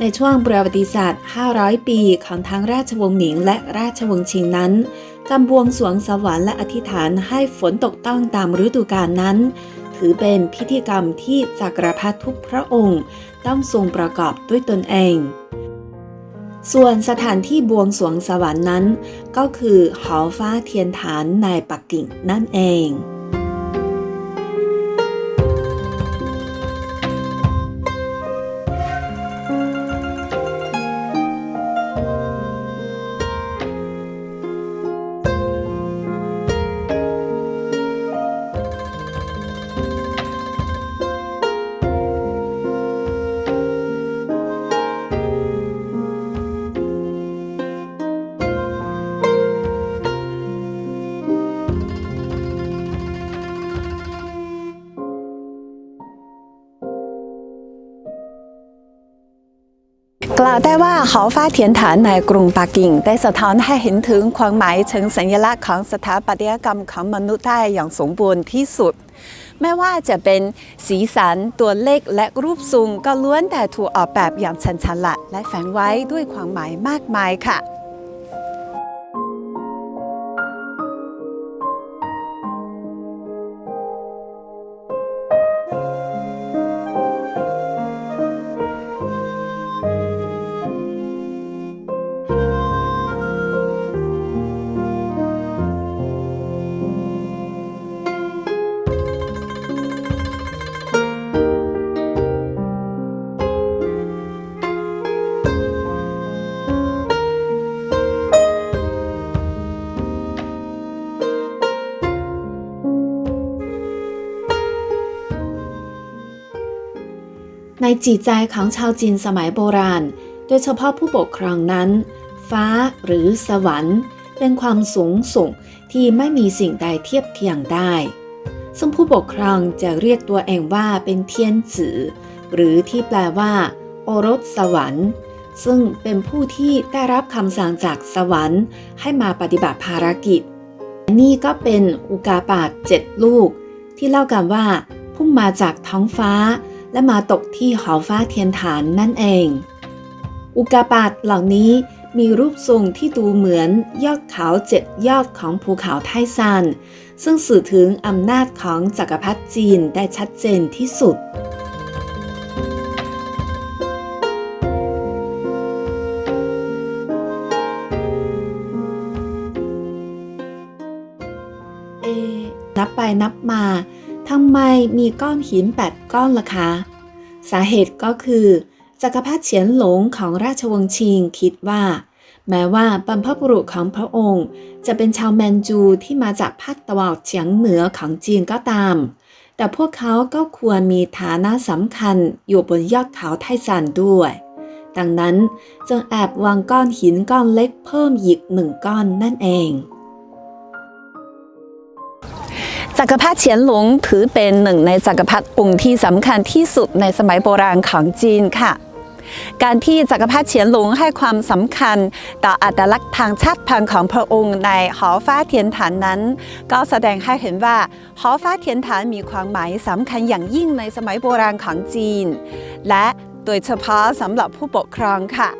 ในช่วงประวัติศาสตร์ 500 ปีของทั้งราชวงศ์หมิงและราชวงศ์ชิงนั้นการบวงสวงสวรรค์และอธิษฐานให้ฝนตกต้องตามฤดูกาลนั้น ถือเป็นพิธีกรรมที่จักรพรรดิทุกพระองค์ ต้องทรงประกอบด้วยตนเอง ส่วนสถานที่บวงสวงสวรรค์นั้น ก็คือหอฟ้าเทียนฐานในปักกิ่งนั่นเอง ล่าวได้ว่าเขาฟ้าเทียนฐานในกรุงปักกิ่ง ได้สะท้อนให้เห็นถึงความหมายเชิงสัญลักษณ์ของสถาปัตยกรรมของมนุษย์ได้อย่างสมบูรณ์ที่สุด ไม่ว่าจะเป็นสีสันตัวเลขและรูปทรงก็ล้วนแต่ถูกออกแบบอย่างชันฉละและแฝงไว้ด้วยความหมายมากมายค่ะ ในจิตใจของชาวจีนสมัยโบราณ โดยเฉพาะผู้ปกครองนั้น ฟ้าหรือสวรรค์ เป็นความสูงส่งที่ไม่มีสิ่งใดเทียบเทียงได้ ซึ่งผู้ปกครองจะเรียกตัวเองว่าเป็นเทียนจือหรือที่แปลว่า โอรสสวรรค์ ซึ่งเป็นผู้ที่ได้รับคำสั่งจากสวรรค์ ให้มาปฏิบัติภารกิจ นี่ก็เป็นอุกาบาตเจ็ดลูก ที่เล่ากันว่า พุ่งมาจากท้องฟ้า และมาตกที่หอฟ้าเทียนฐานนั่นเอง อุกาบาตเหล่านี้มีรูปทรงที่ดูเหมือนยอดเขาเจ็ดยอดของภูเขาไทซานซึ่งสื่อถึงอำนาจของจักรพรรดิจีนได้ชัดเจนที่สุดเอะนับไปนับมา ทำไมมีก้อนหินแปดก้อนล่ะคะ สาเหตุก็คือ จักรพรรดิเฉียนหลงของราชวงศ์ชิงคิดว่า แม้ว่าบรรพบุรุษของพระองค์ จะเป็นชาวแมนจูที่มาจากภาคตะวันออกเฉียงเหนือของจีนก็ตาม แต่พวกเขาก็ควรมีฐานะสำคัญอยู่บนยอดเขาไทซานด้วย ดังนั้นจึงแอบวางก้อนหินก้อนเล็กเพิ่มอีกหนึ่งก้อนนั่นเอง จักรพรรดิเฉียนหลงถือเป็นหนึ่งในจักรพรรดิองค์ที่สำคัญที่สุดในสมัยโบราณของจีนค่ะ การที่จักรพรรดิเฉียนหลงให้ความสำคัญต่ออัตลักษณ์ทางชาติพันธุ์ของพระองค์ในหอฟ้าเทียนฐานนั้น ก็แสดงให้เห็นว่าหอฟ้าเทียนฐานมีความหมายสำคัญอย่างยิ่งในสมัยโบราณของจีน และโดยเฉพาะสำหรับผู้ปกครองค่ะ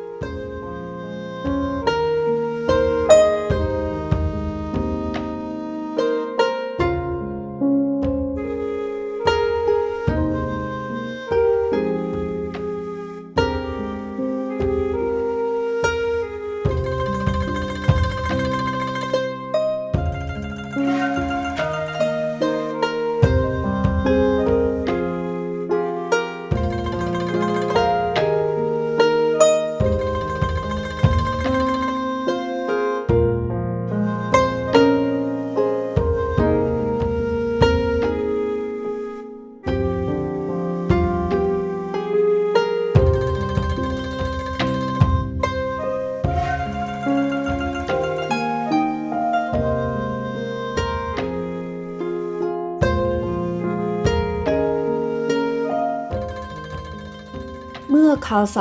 เมื่อคศ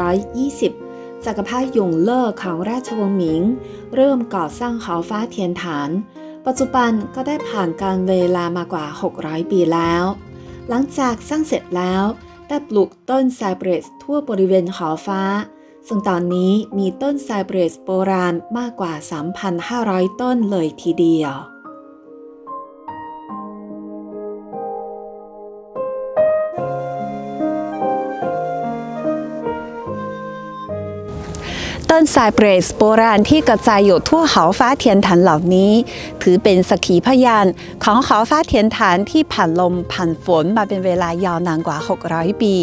1420 จักรพรรดิหยงเล่อของราชวงศ์หมิง เริ่มก่อสร้างหอฟ้าเทียนฐาน ปัจจุบันก็ได้ผ่านการเวลามากว่า 600 ปีแล้ว หลังจากสร้างเสร็จแล้วแต่ปลูกต้นไซเปรสทั่วบริเวณหอฟ้า ซึ่งตอนนี้มีต้นไซเปรสโบราณมากกว่า 3,500 ต้นเลยทีเดียว ต้นไซเปรสโบราณที่กระจายอยู่ทั่วเขาฟ้าเทียนฐานเหล่านี้ ถือเป็นสกขีพยานของเขาฟ้าเทียนฐานที่ผ่านลมผ่านฝนมาเป็นเวลายาวนานกว่า 600 ปี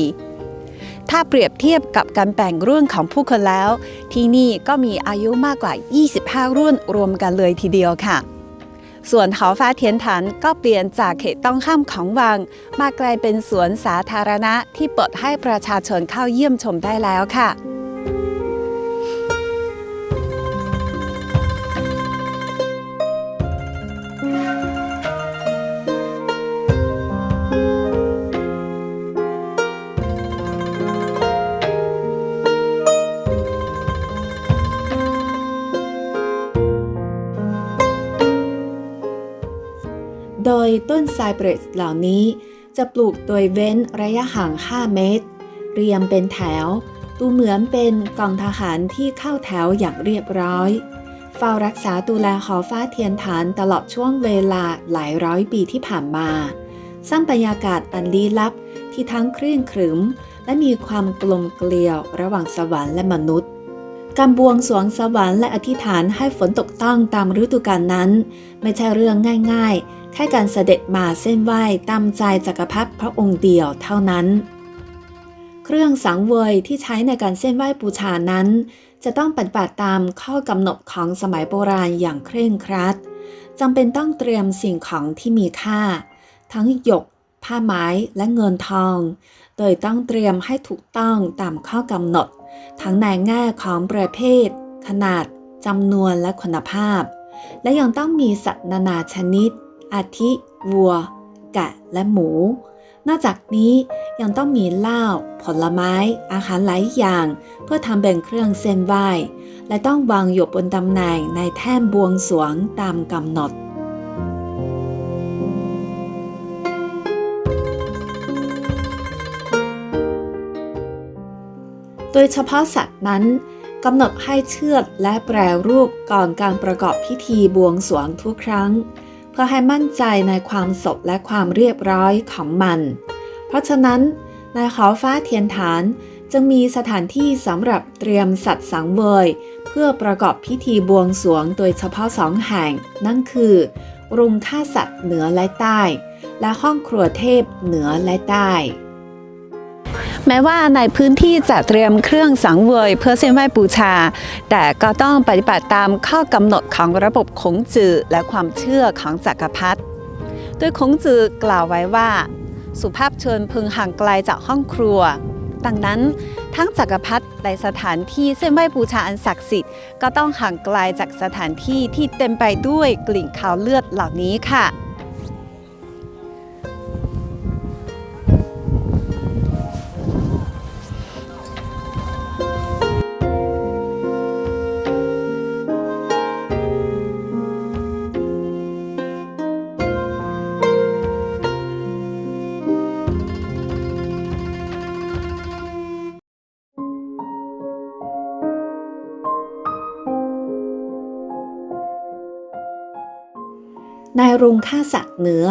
ถ้าเปรียบเทียบกับการแบ่งรุ่นของผู้คนแล้ว ที่นี่ก็มีอายุมากกว่า 25 รุ่นรวมกันเลยทีเดียวค่ะส่วนเขาฟ้าเทียนฐานก็เปลี่ยนจากเขตต้องห้ามของวัง มากลายเป็นสวนสาธารณะที่เปิดให้ประชาชนเข้าเยี่ยมชมได้แล้วค่ะ โดยต้นไซเปรสเหล่านี้ จะปลูกโดยเว้นระยะห่าง 5 เมตร เรียงเป็นแถว ดูเหมือนเป็นกองทหารที่เข้าแถวอย่างเรียบร้อย เฝ้ารักษาดูแลหอฟ้าเทียนฐานตลอดช่วงเวลาหลายร้อยปีที่ผ่านมา สร้างบรรยากาศอันลี้ลับที่ทั้งเคร่งขรึม และมีความกลมเกลียวระหว่างสวรรค์และมนุษย์การบวงสรวงสวรรค์และอธิษฐานให้ฝนตกต้องตามฤดูกาลนั้น ไม่ใช่เรื่องง่าย แค่การเสด็จมาเส้นไหว้ตามใจจักรพรรดิพระองค์เดียวเท่านั้น เครื่องสังเวยที่ใช้ในการเส้นไหว้บูชานั้น จะต้องปฏิบัติตามข้อกำหนดของสมัยโบราณอย่างเคร่งครัดจำเป็นต้องเตรียมสิ่งของที่มีค่า ทั้งหยก ผ้าไหม้และเงินทอง โดยต้องเตรียมให้ถูกต้องตามข้อกำหนด ทั้งในแง่ของประเภท ขนาดจำนวนและคุณภาพ และยังต้องมีสัตว์นานาชนิด อาทิวัวแกะและหมู นอกจากนี้ยังต้องมีเหล้าผลไม้ อาหารหลายอย่าง เพื่อทำเป็นเครื่องเส้นไหว้ และต้องวางอยู่บนตำแหน่งในแท่นบวงสรวงตามกำหนดโดยเฉพาะสัตว์นั้นกำหนดให้เชือดและแปรรูปก่อนการประกอบพิธีบวงสรวงทุกครั้ง เพื่อให้มั่นใจในความสดและความเรียบร้อยของมัน เพราะฉะนั้นในขอฟ้าเทียนฐานจึงมีสถานที่สำหรับเตรียมสัตว์สังเวย เพื่อประกอบพิธีบวงสรวงโดยเฉพาะสองแห่ง นั่นคือรุงฆ่าสัตว์เหนือและใต้ และห้องครัวเทพเหนือและใต้ แม้ว่าในพื้นที่จะเตรียมเครื่องสังเวยเพื่อเส้นไหว้บูชา แต่ก็ต้องปฏิบัติตามข้อกำหนดของระบบคงจือและความเชื่อของจักรพรรดิโดยคงจือกล่าวไว้ว่า สุภาพชนพึงห่างไกลจากห้องครัว ดังนั้นทั้งจักรพรรดิในสถานที่เส้นไหว้บูชาอันศักดิ์สิทธิ์ก็ต้องห่างไกลจากสถานที่ที่เต็มไปด้วยกลิ่นคาวเลือดเหล่านี้ค่ะ ในโรงฆ่าสัตว์เหนือ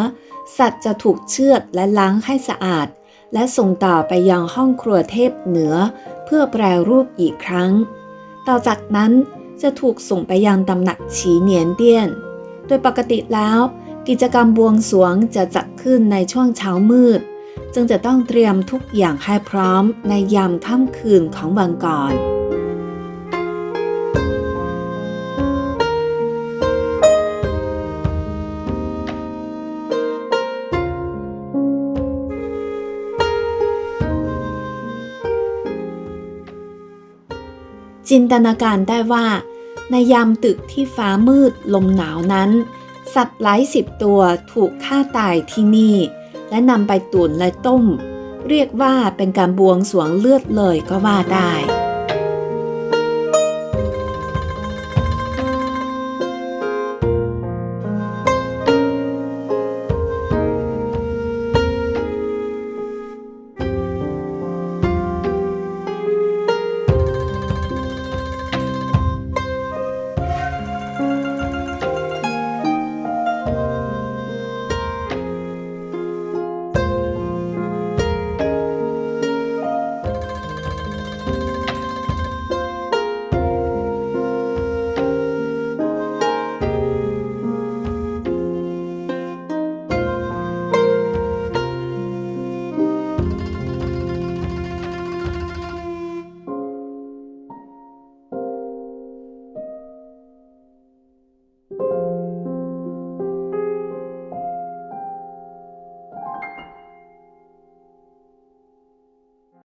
สัตว์จะถูกเชือดและล้างให้สะอาด และส่งต่อไปยังห้องครัวเทพเหนือ เพื่อแปรรูปอีกครั้ง ต่อจากนั้นจะถูกส่งไปยังตำหนักฉีเหนียนเตี้ยน โดยปกติแล้ว กิจกรรมบวงสรวงจะจัดขึ้นในช่วงเช้ามืด จึงจะต้องเตรียมทุกอย่างให้พร้อมในยามค่ำคืนของวันก่อน จินตนาการได้ว่า ในยามตึกที่ฟ้ามืดลมหนาวนั้น สัตว์หลายสิบตัวถูกฆ่าตายที่นี่ และนำไปตุ๋นและต้ม เรียกว่าเป็นการบวงสรวงเลือดเลยก็ว่าได้